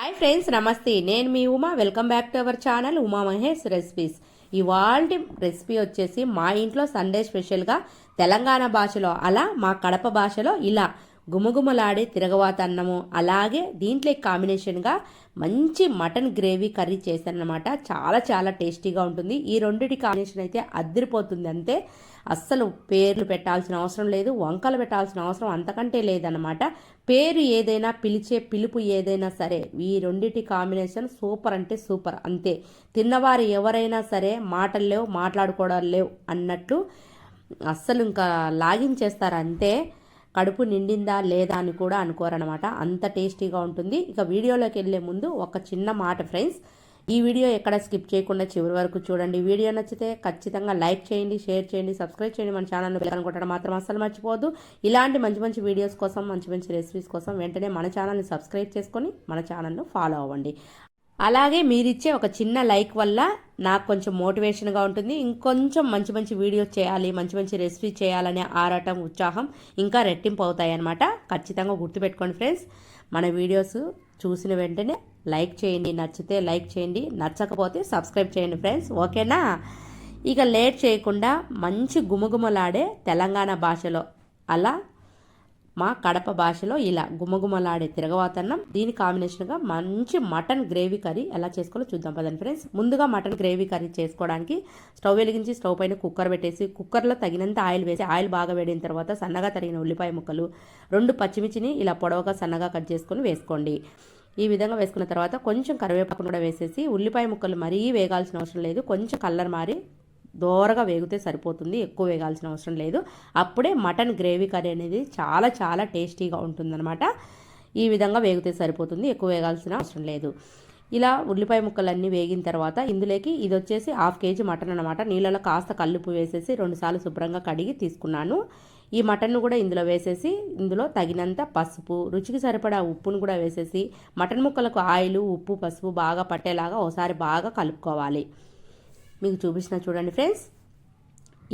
Hi friends namaste. నేను మీ Uma. Welcome back to our channel Uma Mahesh recipes ఇవాళ recipe వచ్చేసి మా ఇంట్లో సండే స్పెషల్గా తెలంగాణ భాషలో అలా మా కడప భాషలో ఇలా గుమగుమలాడే తిరగవాత అన్నము అలాగే దీంట్లో కాంబినేషన్గా మంచి మటన్ గ్రేవీ కర్రీ చేశానమాట చాలా చాలా టేస్టీగా ఉంటుంది. ఈ రెండిటి కాంబినేషన్ అయితే అద్దరిపోతుంది అంతే. అస్సలు పేర్లు పెట్టాల్సిన అవసరం లేదు వంకలు పెట్టాల్సిన అవసరం అంతకంటే లేదన్నమాట. పేరు ఏదైనా పిలిచే పిలుపు ఏదైనా సరే ఈ రెండింటి కాంబినేషన్ సూపర్ అంటే సూపర్ అంతే. తిన్నవారు ఎవరైనా సరే మాటలు లేవు మాట్లాడుకోవడం లేవు అన్నట్లు అస్సలు ఇంకా లాగించేస్తారు అంతే. కడుపు నిండిందా లేదా అని కూడా అనుకోరనమాట అంత టేస్టీగా ఉంటుంది. ఇక వీడియోలోకి వెళ్ళే ముందు ఒక చిన్న మాట ఫ్రెండ్స్. ఈ వీడియో ఎక్కడ స్కిప్ చేయకుండా చివరి వరకు చూడండి. వీడియో నచ్చితే ఖచ్చితంగా లైక్ చేయండి షేర్ చేయండి సబ్స్క్రైబ్ చేయండి. మన ఛానల్ని బెల్ కొట్టడం మాత్రం అస్సలు మర్చిపోవద్దు. ఇలాంటి మంచి మంచి వీడియోస్ కోసం మంచి మంచి రెసిపీస్ కోసం వెంటనే మన ఛానల్ని సబ్స్క్రైబ్ చేసుకొని మన ఛానల్ను ఫాలో అవ్వండి. అలాగే మీరిచ్చే ఒక చిన్న లైక్ వల్ల నాకు కొంచెం మోటివేషన్గా ఉంటుంది. ఇంకొంచెం మంచి మంచి వీడియోస్ చేయాలి మంచి మంచి రెసిపీ చేయాలనే ఆరాటం ఉత్సాహం ఇంకా రెట్టింపు అవుతాయి అన్నమాట ఖచ్చితంగా గుర్తుపెట్టుకోండి ఫ్రెండ్స్. మన వీడియోస్ చూసిన వెంటనే లైక్ చేయండి నచ్చితే లైక్ చేయండి నచ్చకపోతే సబ్స్క్రైబ్ చేయండి ఫ్రెండ్స్ ఓకేనా? ఇక లేట్ చేయకుండా మంచి గుమగుమలాడే తెలంగాణ భాషలో అలా మా కడప భాషలో ఇలా గుమగుమలాడే తిరగవాతన్నం. దీని కాంబినేషన్గా మంచి మటన్ గ్రేవీ కర్రీ ఎలా చేసుకోవాలో చూద్దాం పదండి ఫ్రెండ్స్. ముందుగా మటన్ గ్రేవీ కర్రీ చేసుకోవడానికి స్టవ్ వెలిగించి స్టవ్ పైన కుక్కర్ పెట్టేసి కుక్కర్లో తగినంత ఆయిల్ వేసి ఆయిల్ బాగా వేడిన తర్వాత సన్నగా తరిగిన ఉల్లిపాయ ముక్కలు రెండు పచ్చిమిర్చిని ఇలా పొడవగా సన్నగా కట్ చేసుకొని వేసుకోండి. ఈ విధంగా వేసుకున్న తర్వాత కొంచెం కరివేపాకును కూడా వేసేసి ఉల్లిపాయ ముక్కలు మరీ వేగాల్సిన అవసరం లేదు. కొంచెం కలర్ మారి దోరగా వేగితే సరిపోతుంది. ఎక్కువ వేగాల్సిన అవసరం లేదు. అప్పుడే మటన్ గ్రేవీ కర్రీ అనేది చాలా చాలా టేస్టీగా ఉంటుందన్నమాట. ఈ విధంగా వేగితే సరిపోతుంది. ఎక్కువ వేగాల్సిన అవసరం లేదు. ఇలా ఉల్లిపాయ ముక్కలన్నీ వేగిన తర్వాత ఇందులోకి ఇది వచ్చేసి హాఫ్ కేజీ మటన్ అనమాట నీళ్ళలో కాస్త కల్లుపు వేసేసి రెండుసార్లు శుభ్రంగా కడిగి తీసుకున్నాను. ఈ మటన్ను కూడా ఇందులో వేసేసి ఇందులో తగినంత పసుపు రుచికి సరిపడా ఉప్పును కూడా వేసేసి మటన్ ముక్కలకు ఆయిల్ ఉప్పు పసుపు బాగా పట్టేలాగా ఒకసారి బాగా కలుపుకోవాలి. మీకు చూపించిన చూడండి ఫ్రెండ్స్.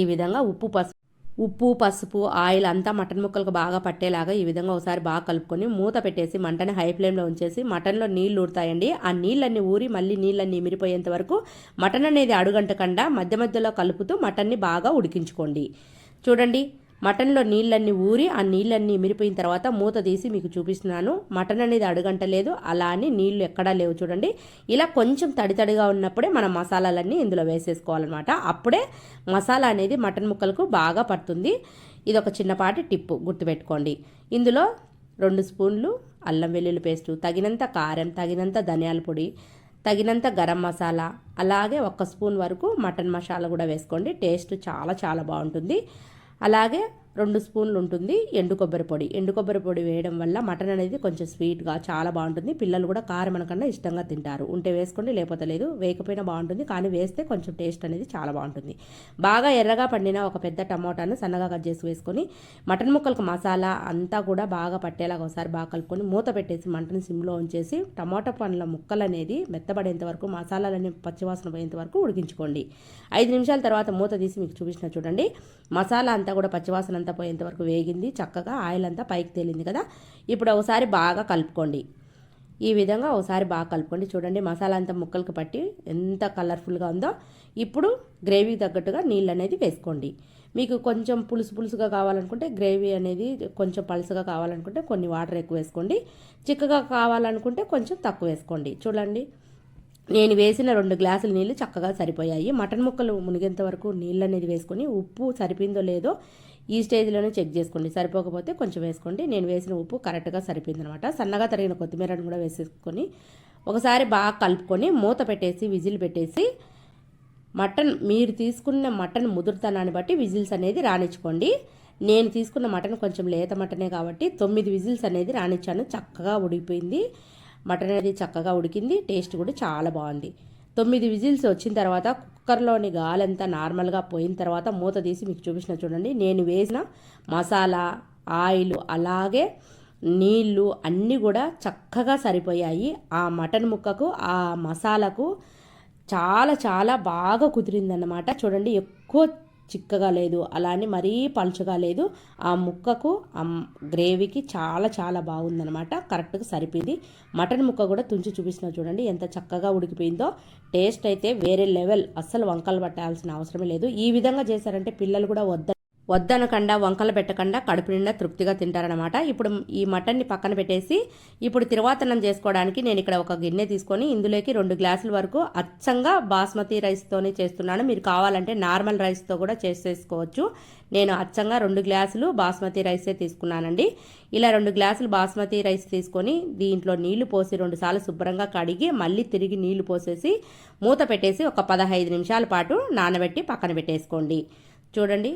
ఈ విధంగా ఉప్పు పసుపు ఉప్పు పసుపు ఆయిల్ అంతా మటన్ ముక్కలకు బాగా పట్టేలాగా ఈ విధంగా ఒకసారి బాగా కలుపుకొని మూత పెట్టేసి మంటని హై ఫ్లేమ్లో ఉంచేసి మటన్లో నీళ్ళు ఊరుతాయండి. ఆ నీళ్ళన్నీ ఊరి మళ్ళీ నీళ్ళన్నీ మిరిపోయేంత వరకు మటన్ అనేది అడుగంటకుండా మధ్య మధ్యలో కలుపుతూ మటన్ని బాగా ఉడికించుకోండి. చూడండి. మటన్లో నీళ్ళన్నీ ఊరి ఆ నీళ్ళన్నీ మిరిపోయిన తర్వాత మూత తీసి మీకు చూపిస్తున్నాను. మటన్ అనేది అడుగంటలేదు. అలా అని నీళ్ళు ఎక్కడా లేవు చూడండి. ఇలా కొంచెం తడి తడిగా ఉన్నప్పుడే మనం మసాలాలన్నీ ఇందులో వేసేసుకోవాలన్నమాట. అప్పుడే మసాలా అనేది మటన్ ముక్కలకు బాగా పడుతుంది. ఇది ఒక చిన్నపాటి టిప్పు గుర్తుపెట్టుకోండి. ఇందులో రెండు స్పూన్లు అల్లం వెల్లుల్లి పేస్టు తగినంత కారం తగినంత ధనియాల పొడి తగినంత గరం మసాలా అలాగే ఒక్క స్పూన్ వరకు మటన్ మసాలా కూడా వేసుకోండి. టేస్ట్ చాలా చాలా బాగుంటుంది. అలాగే రెండు స్పూన్లు ఉంటుంది ఎండు కొబ్బరి పొడి. ఎండు కొబ్బరి పొడి వేయడం వల్ల మటన్ అనేది కొంచెం స్వీట్గా చాలా బాగుంటుంది. పిల్లలు కూడా కారం అనకన్నా ఇష్టంగా తింటారు. ఉంటే వేసుకోండి లేకపోతే లేదు. వేయకపోయినా బాగుంటుంది కానీ వేస్తే కొంచెం టేస్ట్ అనేది చాలా బాగుంటుంది. బాగా ఎర్రగా పండిన ఒక పెద్ద టమోటాను సన్నగా కట్ చేసి వేసుకొని మటన్ ముక్కలకు మసాలా అంతా కూడా బాగా పట్టేలాగా ఒకసారి బాగా కలుపుకొని మూత పెట్టేసి మటన్ సిమ్లో ఉంచేసి టమాటా పండ్ల ముక్కలు అనేది మెత్తబడేంత వరకు మసాలాలన్నీ పచ్చివాసన పోయేంత వరకు ఉడికించుకోండి. ఐదు నిమిషాల తర్వాత మూత తీసి మీకు చూపించిన చూడండి. మసాలా అంతా కూడా పచ్చివాసన అంతా పోయేంతవరకు వేగింది. చక్కగా ఆయిల్ అంతా పైకి తేలింది కదా. ఇప్పుడు ఒకసారి బాగా కలుపుకోండి. ఈ విధంగా ఒకసారి బాగా కలుపుకోండి. చూడండి మసాలా అంతా ముక్కలకు పట్టి ఎంత కలర్ఫుల్గా ఉందో. ఇప్పుడు గ్రేవీ తగ్గట్టుగా నీళ్ళు అనేది వేసుకోండి. మీకు కొంచెం పులుసు పులుసుగా కావాలనుకుంటే గ్రేవీ అనేది కొంచెం పలుసుగా కావాలనుకుంటే కొన్ని వాటర్ ఎక్కువ వేసుకోండి. చిక్కగా కావాలనుకుంటే కొంచెం తక్కువ వేసుకోండి. చూడండి నేను వేసిన రెండు గ్లాసుల నీళ్ళు చక్కగా సరిపోయాయి. మటన్ ముక్కలు మునిగేంత వరకు నీళ్ళు అనేది వేసుకొని ఉప్పు సరిపోయిందో లేదో ఈ స్టేజ్లోనే చెక్ చేసుకోండి. సరిపోకపోతే కొంచెం వేసుకోండి. నేను వేసిన ఉప్పు కరెక్ట్గా సరిపోయింది అనమాట సన్నగా తరిగిన కొత్తిమీరను కూడా వేసేసుకొని ఒకసారి బాగా కలుపుకొని మూత పెట్టేసి విజిల్ పెట్టేసి మటన్ మీరు తీసుకున్న మటన్ ముదురుతనాన్ని బట్టి విజిల్స్ అనేది రాణించుకోండి నేను తీసుకున్న మటన్ కొంచెం లేత మటనే కాబట్టి తొమ్మిది విజిల్స్ అనేది రాణించాను చక్కగా ఉడికిపోయింది. మటన్ అనేది చక్కగా ఉడికింది. టేస్ట్ కూడా చాలా బాగుంది. తొమ్మిది విజిల్స్ వచ్చిన తర్వాత కుక్కర్లోని గాలంతా నార్మల్గా పోయిన తర్వాత మూత తీసి మీకు చూపించిన చూడండి. నేను వేసిన మసాలా ఆయిల్ అలాగే నీళ్ళు అన్నీ కూడా చక్కగా సరిపోయాయి. ఆ మటన్ ముక్కకు ఆ మసాలాకు చాలా చాలా బాగా కుదిరిందన్నమాట. చూడండి ఎక్కువ చిక్కగా లేదు అలానే మరీ పలుచగా లేదు. ఆ ముక్కకు ఆ గ్రేవీకి చాలా చాలా బాగుందనమాట కరెక్ట్గా సరిపోయింది. మటన్ ముక్క కూడా తుంచి చూపిస్తున్నా చూడండి ఎంత చక్కగా ఉడికిపోయిందో. టేస్ట్ అయితే వేరే లెవెల్. అస్సలు వంకలు పట్టాల్సిన అవసరమే లేదు. ఈ విధంగా చేశారంటే పిల్లలు కూడా వద్ద వద్దనకుండా వంకలు పెట్టకుండా కడుపు నిండా తృప్తిగా తింటారనమాట ఇప్పుడు ఈ మటన్ని పక్కన పెట్టేసి ఇప్పుడు తిరువాతనం చేసుకోవడానికి నేను ఇక్కడ ఒక గిన్నె తీసుకొని ఇందులోకి రెండు గ్లాసుల వరకు అచ్చంగా బాస్మతి రైస్తోనే చేస్తున్నాను. మీరు కావాలంటే నార్మల్ రైస్తో కూడా చేసేసుకోవచ్చు. నేను అచ్చంగా రెండు గ్లాసులు బాస్మతి రైసే తీసుకున్నానండి. ఇలా రెండు గ్లాసులు బాస్మతి రైస్ తీసుకొని దీంట్లో నీళ్ళు పోసి రెండుసార్లు శుభ్రంగా కడిగి మళ్ళీ తిరిగి నీళ్ళు పోసేసి మూత పెట్టేసి ఒక పదహైదు నిమిషాల పాటు నానబెట్టి పక్కన పెట్టేసుకోండి. చూడండి.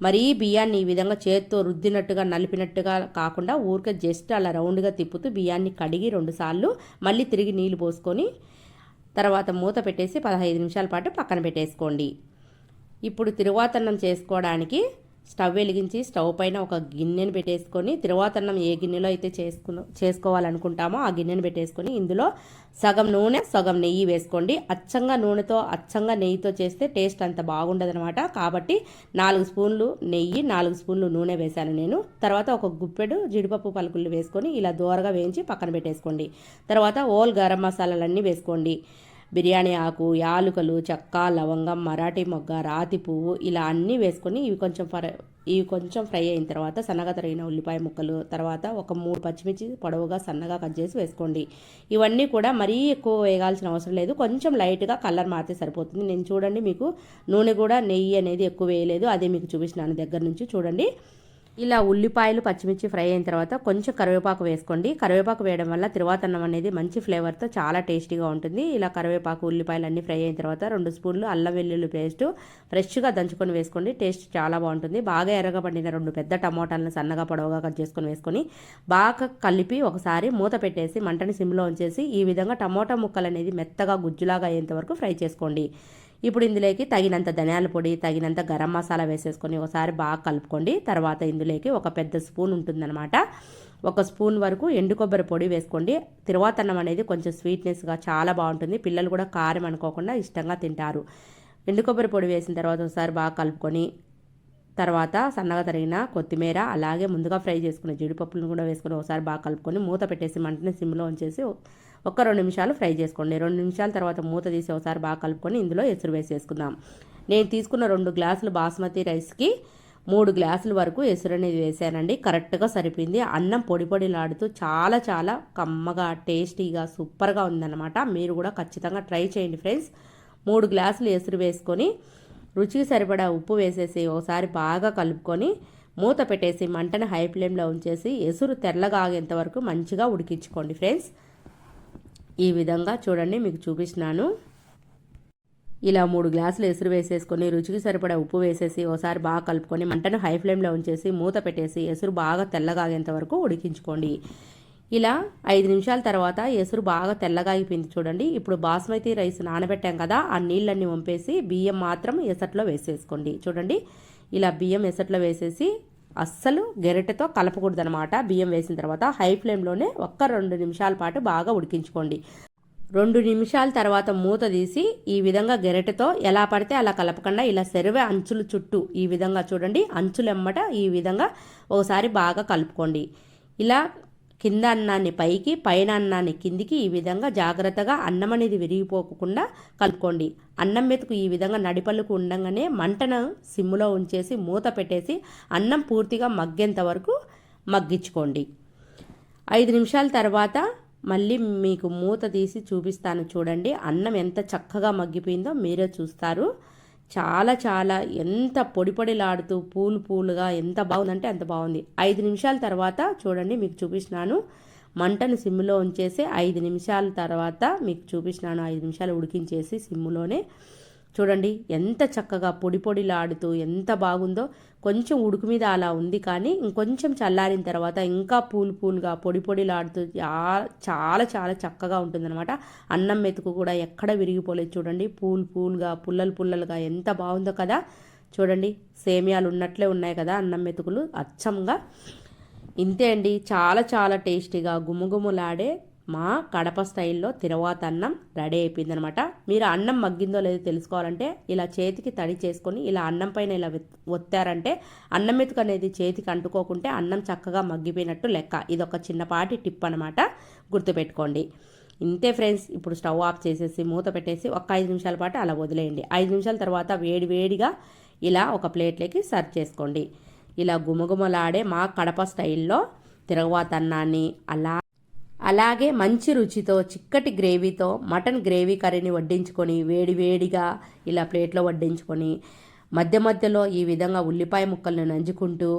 మరీ బియ్యాన్ని ఈ విధంగా చేత్తో రుద్దినట్టుగా నలిపినట్టుగా కాకుండా ఊరికే జస్ట్ అలా రౌండ్గా తిప్పుతూ బియ్యాన్ని కడిగి రెండుసార్లు మళ్ళీ తిరిగి నీళ్ళు పోసుకొని తర్వాత మూత పెట్టేసి పదహైదు నిమిషాల పాటు పక్కన పెట్టేసుకోండి. ఇప్పుడు తిరువాతన్నం చేసుకోవడానికి స్టవ్ వెలిగించి స్టవ్ పైన ఒక గిన్నెను పెట్టేసుకొని తిరువాతన్నం ఏ గిన్నెలో అయితే చేసుకుని చేసుకోవాలనుకుంటామో ఆ గిన్నెను పెట్టేసుకొని ఇందులో సగం నూనె సగం నెయ్యి వేసుకోండి. అచ్చంగా నూనెతో అచ్చంగా నెయ్యితో చేస్తే టేస్ట్ అంత బాగుండదనమాట కాబట్టి నాలుగు స్పూన్లు నెయ్యి నాలుగు స్పూన్లు నూనె వేశాను నేను. తర్వాత ఒక గుప్పెడు జీడిపప్పు పలుకులు వేసుకొని ఇలా దూరగా వేయించి పక్కన పెట్టేసుకోండి. తర్వాత ఓల్ గరం మసాలాలన్నీ వేసుకోండి. బిర్యానీ ఆకు యాలుకలు చెక్క లవంగం మరాఠీ మొగ్గ రాతి పువ్వు ఇలా అన్నీ వేసుకొని ఇవి కొంచెం ఫ్రై ఇవి కొంచెం ఫ్రై అయిన తర్వాత సన్నగా తరిగిన ఉల్లిపాయ ముక్కలు తర్వాత ఒక మూడు పచ్చిమిర్చి పొడవుగా సన్నగా కట్ చేసి వేసుకోండి. ఇవన్నీ కూడా మరీ ఎక్కువ వేయాల్సిన అవసరం లేదు. కొంచెం లైట్గా కలర్ మారితే సరిపోతుంది. నేను చూడండి మీకు నూనె కూడా నెయ్యి అనేది ఎక్కువ వేయలేదు. అదే మీకు చూపిస్తున్నాను దగ్గర నుంచి. చూడండి. ఇలా ఉల్లిపాయలు పచ్చిమిర్చి ఫ్రై అయిన తర్వాత కొంచెం కరివేపాకు వేసుకోండి. కరివేపాకు వేయడం వల్ల తిరువాతన్నం అనేది మంచి ఫ్లేవర్తో చాలా టేస్టీగా ఉంటుంది. ఇలా కరివేపాకు ఉల్లిపాయలు అన్నీ ఫ్రై అయిన తర్వాత రెండు స్పూన్లు అల్లం వెల్లుల్లి పేస్ట్ ఫ్రెష్గా దంచుకొని వేసుకోండి. టేస్ట్ చాలా బాగుంటుంది. బాగా ఎర్రగా పండిన రెండు పెద్ద టమోటాలను సన్నగా పొడవుగా కట్ చేసుకొని వేసుకొని బాగా కలిపి ఒకసారి మూత పెట్టేసి మంటని సిమ్లో ఉంచేసి ఈ విధంగా టమోటా ముక్కలు అనేది మెత్తగా గుజ్జులాగా అయ్యేంత వరకు ఫ్రై చేసుకోండి. ఇప్పుడు ఇందులోకి తగినంత ధనియాల పొడి తగినంత గరం మసాలా వేసేసుకొని ఒకసారి బాగా కలుపుకోండి. తర్వాత ఇందులోకి ఒక పెద్ద స్పూన్ ఉంటుందన్నమాట. ఒక స్పూన్ వరకు ఎండు కొబ్బరి పొడి వేసుకోండి. తిరువాతన్నం అనేది కొంచెం స్వీట్నెస్గా చాలా బాగుంటుంది. పిల్లలు కూడా కారం అనుకోకుండా ఇష్టంగా తింటారు. ఎండు కొబ్బరి పొడి వేసిన తర్వాత ఒకసారి బాగా కలుపుకొని తర్వాత సన్నగా తరిగిన కొత్తిమీర అలాగే ముందుగా ఫ్రై చేసుకున్న జీడిపప్పులను కూడా వేసుకొని ఒకసారి బాగా కలుపుకొని మూత పెట్టేసి మంటని సిమ్లో ఉంచేసి ఒక రెండు నిమిషాలు ఫ్రై చేసుకోండి. రెండు నిమిషాల తర్వాత మూత తీసి ఒకసారి బాగా కలుపుకొని ఇందులో ఎసురు వేసేసుకుందాం. నేను తీసుకున్న రెండు గ్లాసులు బాస్మతి రైస్కి మూడు గ్లాసుల వరకు ఎసురు అనేది వేసానండి. కరెక్ట్గా సరిపోయింది. అన్నం పొడి పొడిలాడుతూ చాలా చాలా కమ్మగా టేస్టీగా సూపర్గా ఉందన్నమాట. మీరు కూడా ఖచ్చితంగా ట్రై చేయండి ఫ్రెండ్స్. మూడు గ్లాసులు ఎసురు వేసుకొని రుచికి సరిపడా ఉప్పు వేసేసి ఒకసారి బాగా కలుపుకొని మూత పెట్టేసి మంటను హై ఫ్లేమ్లో ఉంచేసి ఎసురు తెల్లగా ఆగేంత వరకు మంచిగా ఉడికించుకోండి ఫ్రెండ్స్. ఈ విధంగా చూడండి మీకు చూపిస్తున్నాను. ఇలా మూడు గ్లాసులు ఎసురు వేసేసుకొని రుచికి సరిపడా ఉప్పు వేసేసి ఒకసారి బాగా కలుపుకొని మంటను హై ఫ్లేమ్లో ఉంచేసి మూత పెట్టేసి ఎసురు బాగా తెల్లగాగేంత వరకు ఉడికించుకోండి. ఇలా ఐదు నిమిషాల తర్వాత ఎసురు బాగా తెల్లగా అయిపోయింది చూడండి. ఇప్పుడు బాస్మతి రైస్ నానబెట్టాం కదా ఆ నీళ్ళన్నీ వంపేసి బియ్యం మాత్రం ఎసట్లో వేసేసుకోండి. చూడండి ఇలా బియ్యం ఎసట్లో వేసేసి అస్సలు గెరటతో కలపకూడదనమాట బియ్యం వేసిన తర్వాత హై ఫ్లేమ్లోనే ఒక్క రెండు నిమిషాల పాటు బాగా ఉడికించుకోండి. రెండు నిమిషాల తర్వాత మూత తీసి ఈ విధంగా గెరటతో ఎలా పడితే అలా కలపకుండా ఇలా సెరవే అంచులు చుట్టూ ఈ విధంగా చూడండి. అంచులెమ్మట ఈ విధంగా ఒకసారి బాగా కలుపుకోండి. ఇలా కింద అన్నాన్ని పైకి పైన అన్నాన్ని కిందికి ఈ విధంగా జాగ్రత్తగా అన్నం అనేది విరిగిపోకుండా కలుపుకోండి. అన్నం మెతుకు ఈ విధంగా నడిపళ్ళకు ఉండగానే మంటను సిమ్ములో ఉంచేసి మూత పెట్టేసి అన్నం పూర్తిగా మగ్గేంత వరకు మగ్గించుకోండి. ఐదు నిమిషాల తర్వాత మళ్ళీ మీకు మూత తీసి చూపిస్తాను చూడండి. అన్నం ఎంత చక్కగా మగ్గిపోయిందో మీరే చూస్తారు. చాలా చాలా ఎంత పొడి పొడిలాడుతూ పూలు పూలుగా ఎంత బాగుందంటే అంత బాగుంది. ఐదు నిమిషాల తర్వాత చూడండి మీకు చూపిస్తున్నాను. మంటను సిమ్లో ఉంచేసి ఐదు నిమిషాల తర్వాత మీకు చూపిస్తున్నాను. ఐదు నిమిషాలు ఉడికించేసి సిమ్లోనే చూడండి ఎంత చక్కగా పొడి పొడిలాడుతూ ఎంత బాగుందో. కొంచెం ఉడుకు మీద అలా ఉంది కానీ ఇంకొంచెం చల్లారిన తర్వాత ఇంకా పూలు పూలుగా పొడి పొడిలాడుతూ చాలా చాలా చక్కగా ఉంటుందన్నమాట. అన్నం మెతుకు కూడా ఎక్కడ విరిగిపోలేదు చూడండి. పూలు పూలుగా పుల్లలు పుల్లలుగా ఎంత బాగుందో కదా. చూడండి సేమియాలు ఉన్నట్లే ఉన్నాయి కదా అన్నం మెతుకులు. అచ్చంగా. ఇంతే అండి. చాలా చాలా టేస్టీగా గుమగుమలాడే మా కడప స్టైల్లో తిరువాత అన్నం రెడీ అయిపోయిందనమాట. మీరు అన్నం మగ్గిందో లేదో తెలుసుకోవాలంటే ఇలా చేతికి తడి చేసుకొని ఇలా అన్నం పైన ఇలా ఒత్తారంటే అన్నం మెతుకు అనేది చేతికి అంటుకోకుంటే అన్నం చక్కగా మగ్గిపోయినట్టు లెక్క. ఇది ఒక చిన్నపాటి టిప్ అనమాట. గుర్తుపెట్టుకోండి. ఇంతే ఫ్రెండ్స్ ఇప్పుడు స్టవ్ ఆఫ్ చేసేసి మూత పెట్టేసి ఒక ఐదు నిమిషాల పాటు అలా వదిలేయండి. ఐదు నిమిషాల తర్వాత వేడి వేడిగా ఇలా ఒక ప్లేట్లోకి సర్వ్ చేసుకోండి. ఇలా గుమగుమలాడే మా కడప స్టైల్లో తిరగవాత అన్నాన్ని అలా అలాగే మంచి రుచితో చిక్కటి గ్రేవీతో మటన్ గ్రేవీ కర్రీని వడ్డించుకొని వేడివేడిగా ఇలా ప్లేట్లో వడ్డించుకొని మధ్య మధ్యలో ఈ విధంగా ఉల్లిపాయ ముక్కలను నంజుకుంటూ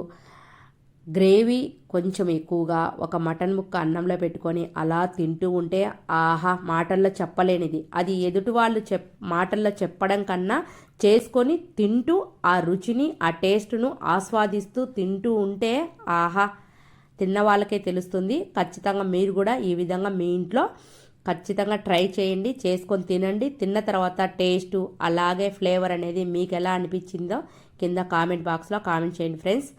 గ్రేవీ కొంచెం ఎక్కువగా ఒక మటన్ ముక్క అన్నంలో పెట్టుకొని అలా తింటూ ఉంటే ఆహా మాటల్లో చెప్పలేనిది. అది ఎదుటి వాళ్ళు చెప్ మాటల్లో చెప్పడం కన్నా చేసుకొని తింటూ ఆ రుచిని ఆ టేస్ట్ను ఆస్వాదిస్తూ తింటూ ఉంటే ఆహా తిన్న వాళ్ళకే తెలుస్తుంది. ఖచ్చితంగా మీరు కూడా ఈ విధంగా మీ ఇంట్లో ఖచ్చితంగా ట్రై చేయండి చేసుకొని తినండి. తిన్న తర్వాత టేస్ట్ అలాగే ఫ్లేవర్ అనేది మీకు ఎలా అనిపించిందో కింద కామెంట్ బాక్స్లో కామెంట్ చేయండి ఫ్రెండ్స్.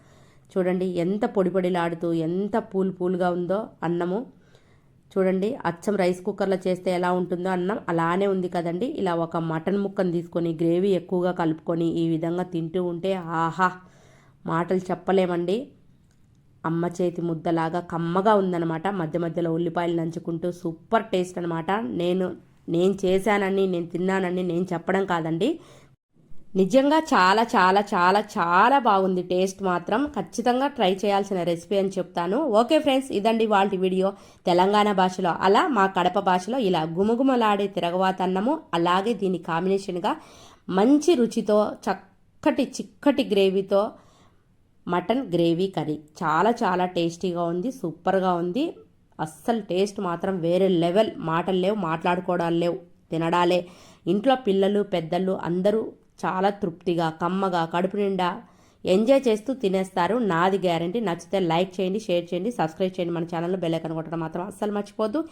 చూడండి ఎంత పొడి పొడిలాడుతూ ఎంత పూలు పూలుగా ఉందో అన్నము. చూడండి అచ్చం రైస్ కుక్కర్లో చేస్తే ఎలా ఉంటుందో అన్నం అలానే ఉంది కదండి. ఇలా ఒక మటన్ ముక్కను తీసుకొని గ్రేవీ ఎక్కువగా కలుపుకొని ఈ విధంగా తింటూ ఉంటే ఆహా! మాటలు చెప్పలేమండి. అమ్మ చేతి ముద్దలాగా కమ్మగా ఉందన్నమాట. మధ్య మధ్యలో ఉల్లిపాయలు నంచుకుంటూ సూపర్ టేస్ట్ అనమాట నేను నేను చేశానని నేను తిన్నానని నేను చెప్పడం కాదండి. నిజంగా చాలా చాలా చాలా చాలా బాగుంది టేస్ట్ మాత్రం. ఖచ్చితంగా ట్రై చేయాల్సిన రెసిపీ అని చెప్తాను. ఓకే ఫ్రెండ్స్ ఇదండి వాళ్ళ వీడియో. తెలంగాణ భాషలో అలా మా కడప భాషలో ఇలా గుమగుమలాడే తిరగవాతన్నము అలాగే దీని కాంబినేషన్గా మంచి రుచితో చక్కటి చిక్కటి గ్రేవీతో మటన్ గ్రేవీ కర్రీ. చాలా చాలా టేస్టీగా ఉంది సూపర్గా ఉంది. అస్సలు టేస్ట్ మాత్రం వేరే లెవెల్. మాటలు లేవు మాట్లాడుకోవడాలు లేవు తినడాలే. ఇంట్లో పిల్లలు పెద్దలు అందరూ చాలా తృప్తిగా కమ్మగా కడుపు నిండా ఎంజాయ్ చేస్తూ తినేస్తారు. నాది గ్యారంటీ. నచ్చితే లైక్ చేయండి షేర్ చేయండి సబ్స్క్రైబ్ చేయండి. మన ఛానల్లో బెల్ ఐకాన్ కొట్టడం మాత్రం అస్సలు మర్చిపోద్దు.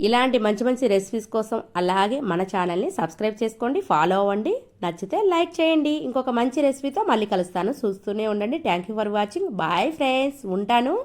ఇలాంటి మంచి మంచి రెసిపీస్ కోసం అలాగే మన ఛానల్ని సబ్స్క్రైబ్ చేసుకోండి ఫాలో అవ్వండి. నచ్చితే లైక్ చేయండి. ఇంకొక మంచి రెసిపీతో మళ్ళీ కలుస్తాను. చూస్తూనే ఉండండి. Thank you for watching bye friends ఉంటాను.